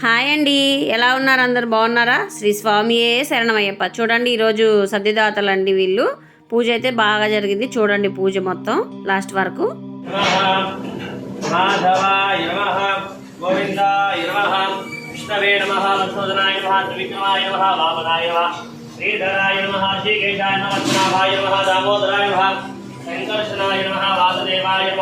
Hi అండి. ఎలా ఉన్నారు అందరు? బాగున్నారా? శ్రీ స్వామియే శరణమయ్యప్ప. చూడండి ఈరోజు సద్యదాతలండి వీళ్ళు. పూజ అయితే బాగా జరిగింది. చూడండి పూజ మొత్తం లాస్ట్ వరకు. శ్రీధరాయ నమః. శ్రీకేశాయ నమః. దామోదరాయ నమః. వాసుదేవాయ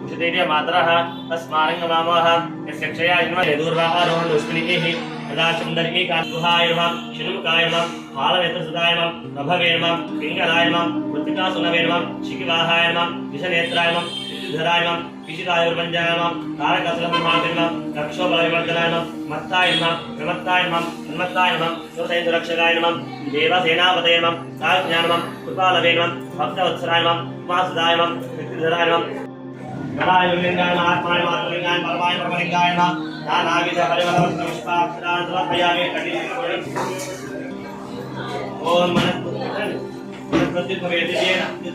మాతరః తస్మారంగమామః యస్య క్షయాయ నమః యదూర్వాహారోహణ దుష్మినిః యదా సుందరీ కాంతుహాయ నమః శినుముఖాయ నమః పాలవేత్రసుదాయ నమః ప్రభవే నమః పింగళాయ నమః మృత్తికాసునవే నమః శిఖివాహాయ నమః విషనేత్రాయ నమః ధరాయ నమః పిశితాయుర్వంజాయ నమః తారకసలమహాయ నమః రక్షోబలవివర్ధనాయ నమః మత్తాయ నమః ప్రమత్తాయ నమః ఉన్మత్తాయ నమః సురసైందురక్షకాయ నమః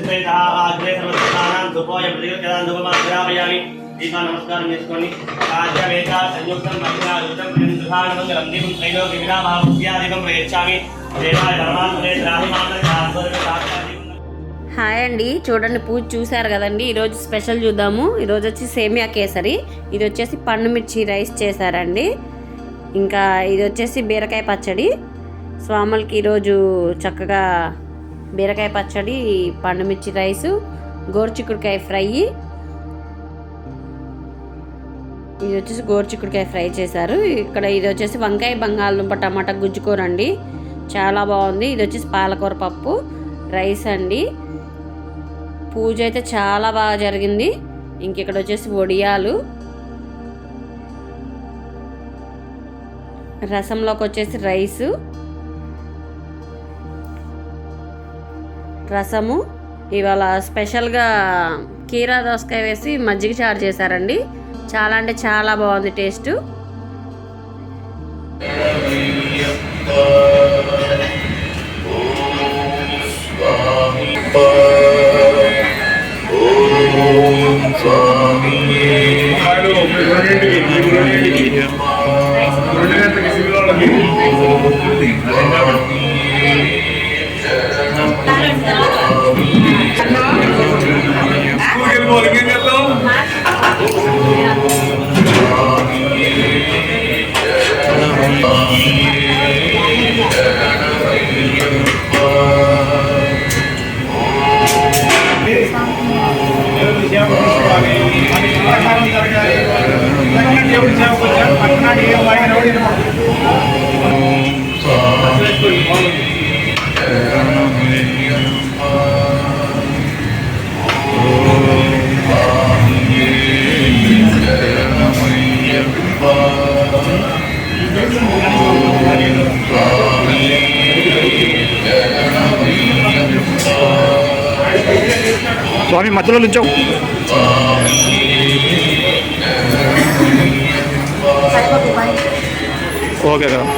దేవసేనాపతయ నమః కాజ్ఞాన నమః కృపాలవే నమః భక్తవత్సరాయ నమః ఉమాసుదాయ నమః హాయ్ అండి. చూడండి పూజ చూశారు కదండి. ఈరోజు స్పెషల్ చూద్దాము. ఈరోజు వచ్చి సేమియా కేసరి. ఇది వచ్చేసి పండు మిర్చి రైస్ చేశారండి. ఇంకా ఇది వచ్చేసి బీరకాయ పచ్చడి. స్వాములకి ఈరోజు చక్కగా బీరకాయ పచ్చడి పండు మిర్చి రైసు గోరుచిక్కుడుకాయ ఫ్రై. ఇది వచ్చేసి గోరుచిక్కుడుకాయ ఫ్రై చేశారు. ఇక్కడ ఇది వచ్చేసి వంకాయ బంగాళదుంప టమాటా గుజ్జుకూర అండి. చాలా బాగుంది. ఇది వచ్చేసి పాలకూర పప్పు రైస్ అండి. పూజ అయితే చాలా బాగా జరిగింది. ఇంక ఇక్కడ వచ్చేసి వడియాలు. రసంలోకి వచ్చేసి రైసు. రసము. ఇవాళ స్పెషల్గా కీరా దోసకాయ వేసి మజ్జిగ చారు చేశారండి. చాలా అంటే చాలా బాగుంది టేస్ట్. ఇంకేం స్వామి మధ్యలో నుంచో ஓகே மேடம்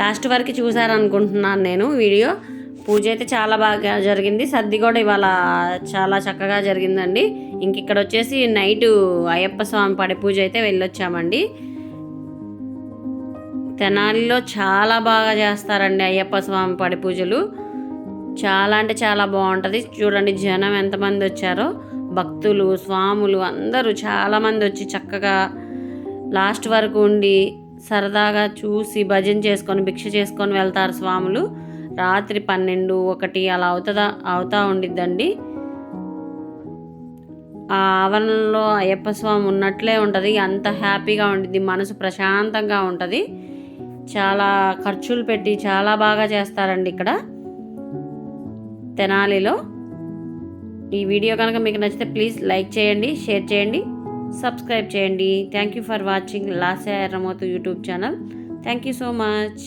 లాస్ట్ వరకు చూసారనుకుంటున్నాను నేను వీడియో. పూజ అయితే చాలా బాగా జరిగింది. సర్ది కూడా ఇవాళ చాలా చక్కగా జరిగిందండి. ఇంక ఇక్కడ వచ్చేసి నైట్ అయ్యప్ప స్వామి పడి పూజ అయితే వెళ్ళొచ్చామండి. తెనాలిలో చాలా బాగా చేస్తారండి అయ్యప్ప స్వామి పడి పూజలు. చాలా అంటే చాలా బాగుంటుంది. చూడండి జనం ఎంతమంది వచ్చారో. భక్తులు స్వాములు అందరూ చాలామంది వచ్చి చక్కగా లాస్ట్ వరకు ఉండి సరదాగా చూసి భజన చేసుకొని భిక్ష చేసుకొని వెళ్తారు స్వాములు. రాత్రి పన్నెండు ఒకటి అలా అవుతుందా అవుతా ఉండిద్దండి. ఆ ఆవరణలో అయ్యప్ప స్వామి ఉన్నట్లే ఉంటుంది. అంత హ్యాపీగా ఉండిద్ది. మనసు ప్రశాంతంగా ఉంటుంది. చాలా ఖర్చులు పెట్టి చాలా బాగా చేస్తారండి ఇక్కడ. తెనాలిలో. ఈ వీడియో కనుక మీకు నచ్చితే ప్లీజ్ లైక్ చేయండి షేర్ చేయండి సబ్స్క్రైబ్ చేయండి. Thank you for watching లాసే Erramothu YouTube channel. Thank you so much